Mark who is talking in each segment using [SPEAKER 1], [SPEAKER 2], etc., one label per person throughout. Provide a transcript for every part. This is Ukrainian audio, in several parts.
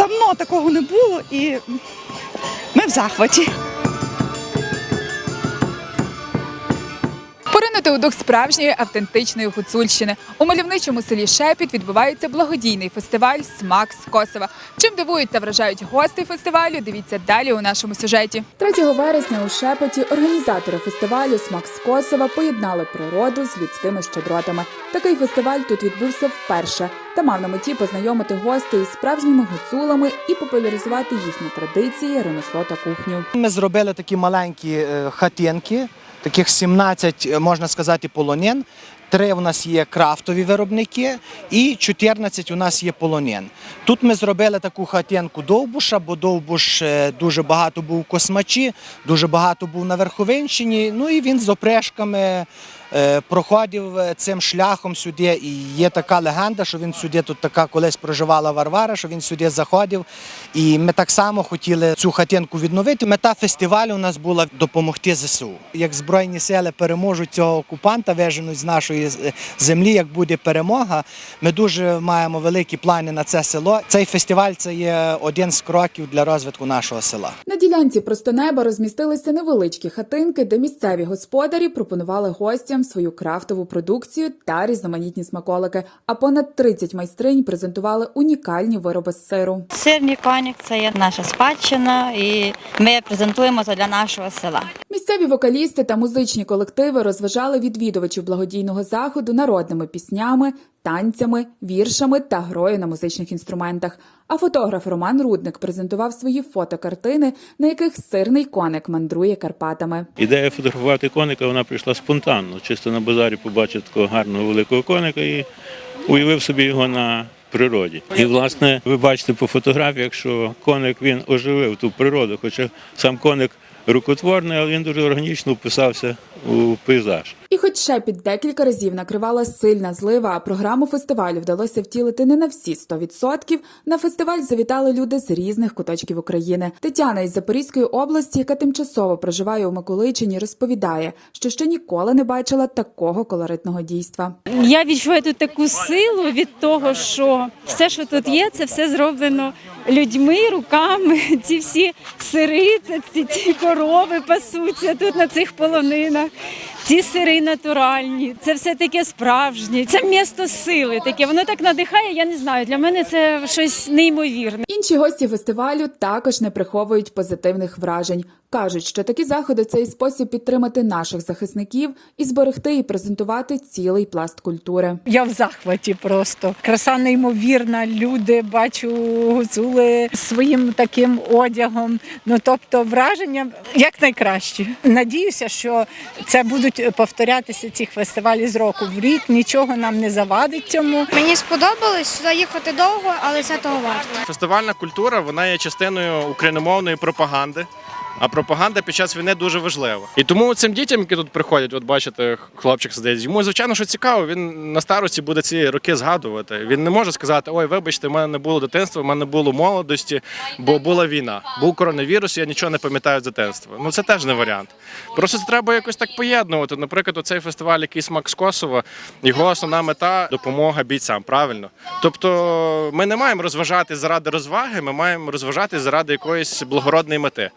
[SPEAKER 1] давно такого не було, і ми в захваті.
[SPEAKER 2] Поринути у дух справжньої автентичної гуцульщини. У мальовничому селі Шепіт відбувається благодійний фестиваль Смак з Косова. Чим дивують та вражають гостей фестивалю? Дивіться далі у нашому сюжеті. 3 вересня у Шепеті організатори фестивалю Смак з Косова поєднали природу з людськими щедротами. Такий фестиваль тут відбувся вперше та мав на меті познайомити гостей із справжніми гуцулами і популяризувати їхні традиції, ремесло та кухню.
[SPEAKER 3] Ми зробили такі маленькі е, хатинки, таких 17, е, можна сказати, полонин. Три у нас є крафтові виробники і 14 у нас є полонин. Тут ми зробили таку хатинку довбуша, бо довбуш е, дуже багато був космачі, дуже багато був на Верховинщині. Ну і він з опрешками проходив е, цим шляхом сюди. І є така легенда, що він сюди тут така колись проживала Варвара, що він сюди заходив. І ми так само хотіли цю хатинку відновити. Мета фестивалю у нас була допомогти ЗСУ. Як Збройні сили переможуть цього окупанта, виженуть з нашої землі, як буде перемога. Ми дуже маємо великі плани на це село. Цей фестиваль це є один з кроків для розвитку нашого села.
[SPEAKER 2] На ділянці просто неба розмістилися невеличкі хатинки, де місцеві господарі пропонували гостям свою крафтову продукцію та різноманітні смаколики. А понад 30 майстринь презентували унікальні вироби з сиру.
[SPEAKER 4] Сирний коник це є наша спадщина, і ми презентуємо це для нашого села.
[SPEAKER 2] Місцеві вокалісти та музичні колективи розважали відвідувачів благодійного заходу народними піснями, танцями, віршами та грою на музичних інструментах. А фотограф Роман Рудник презентував свої фотокартини, на яких сирний коник мандрує Карпатами.
[SPEAKER 5] Ідея фотографувати коника вона прийшла спонтанно. Чисто на базарі побачив такого гарного великого коника і уявив собі його на природі. І, власне, ви бачите по фотографіях, що коник він оживив ту природу, хоча сам коник рукотворний, але він дуже органічно вписався у пейзаж.
[SPEAKER 2] І хоч Шепіт декілька разів накривала сильна злива, а програму фестивалю вдалося втілити не на всі 100%, на фестиваль завітали люди з різних куточків України. Тетяна із Запорізької області, яка тимчасово проживає у Миколичині, розповідає, що ще ніколи не бачила такого колоритного дійства.
[SPEAKER 6] Я відчуваю тут таку силу від того, що все, що тут є, це все зроблено людьми, руками. Ці всі сири, ці, ці корови пасуться тут на цих полонинах. Ці сири натуральні, це все таке справжнє. Це місто сили таке. Воно так надихає. Я не знаю. Для мене це щось неймовірне.
[SPEAKER 2] Інші гості фестивалю також не приховують позитивних вражень. кажуть, що такі заходи це і спосіб підтримати наших захисників і зберегти і презентувати цілий пласт культури.
[SPEAKER 7] Я в захваті просто. Краса неймовірна. Люди бачу гуцули своїм таким одягом. Ну тобто враження як найкращі. Надіюся, що це будуть повторятися ці фестивалі з року в рік. Нічого нам не завадить цьому.
[SPEAKER 8] Мені сподобалось сюди їхати довго, але це того варто.
[SPEAKER 9] Фестивальна культура вона є частиною україномовної пропаганди. А пропаганда під час війни дуже важлива. І тому цим дітям, які тут приходять, от бачите, хлопчик сидить, йому звичайно, що цікаво. Він на старості буде ці роки згадувати. Він не може сказати: Ой, вибачте, в мене не було дитинства, в мене не було молодості, бо була війна. Був коронавірус, я нічого не пам'ятаю з дитинства. Ну це теж не варіант. Просто це треба якось так поєднувати. Наприклад, оцей фестиваль, який смак з Косова, його основна мета допомога бійцям. Правильно. Тобто, ми не маємо розважати заради розваги, ми маємо розважати заради якоїсь благородної мети.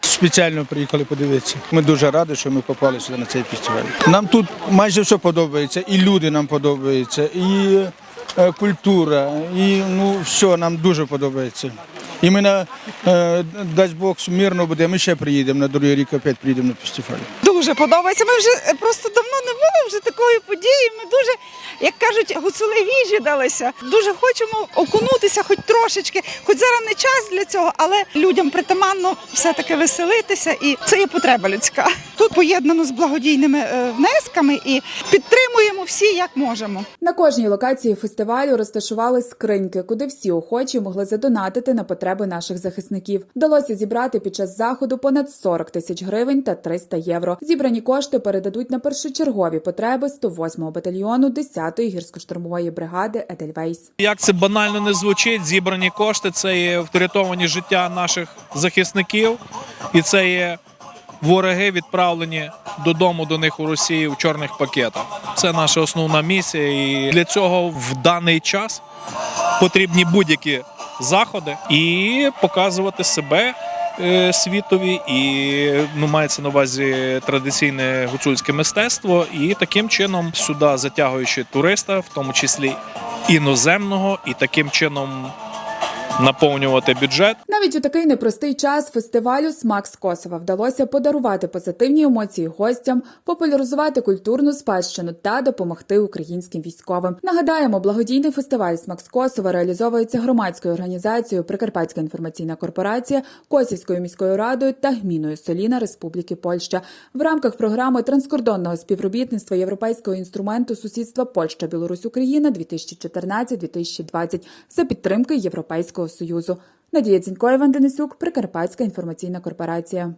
[SPEAKER 10] Спеціально приїхали подивитися. Ми дуже раді, що ми попали сюди на цей фестиваль. Нам тут майже все подобається, і люди нам подобаються, і е, культура, і ну все нам дуже подобається. І ми на е, дасть Бог мирно буде, ми ще приїдемо на другий рік, опять приїдемо на фестиваль.
[SPEAKER 1] Дуже подобається. Ми вже е, просто давно не було вже такої події. Ми дуже, як кажуть, гуцули віжі далися. Дуже хочемо окунутися, хоч трошечки, хоч зараз не час для цього, але людям притаманно все-таки веселитися, і це є потреба людська. Тут поєднано з благодійними е, внесками і підтримуємо всі, як можемо.
[SPEAKER 2] На кожній локації фестивалю розташували скриньки, куди всі охочі могли задонатити на потреби наших захисників. Вдалося зібрати під час заходу понад 40 тисяч гривень та 300 євро. Зібрані кошти передадуть на першочергові потреби 108-го батальйону 10-ї гірсько-штурмової бригади Едельвейс.
[SPEAKER 11] Як це банально не звучить, зібрані кошти це є врятовані життя наших захисників, і це є вороги відправлені додому до них у Росії в чорних пакетах. Це наша основна місія, і для цього в даний час потрібні будь-які заходи і показувати себе. Е, Світові і ну мається на увазі традиційне гуцульське мистецтво, і таким чином сюди затягуючи туриста, в тому числі іноземного, і таким чином наповнювати бюджет.
[SPEAKER 2] Навіть у такий непростий час фестивалю Смак з Косова вдалося подарувати позитивні емоції гостям, популяризувати культурну спадщину та допомогти українським військовим. Нагадаємо, благодійний фестиваль Смак з Косова реалізовується громадською організацією Прикарпатська інформаційна корпорація, Косівською міською радою та гміною Соліна Республіки Польща в рамках програми транскордонного співробітництва Європейського інструменту сусідства Польща Білорусь Україна 2014-2020 за підтримки Європейського союзу. Надія Дзінько, Іван Денисюк, Прикарпатська інформаційна корпорація.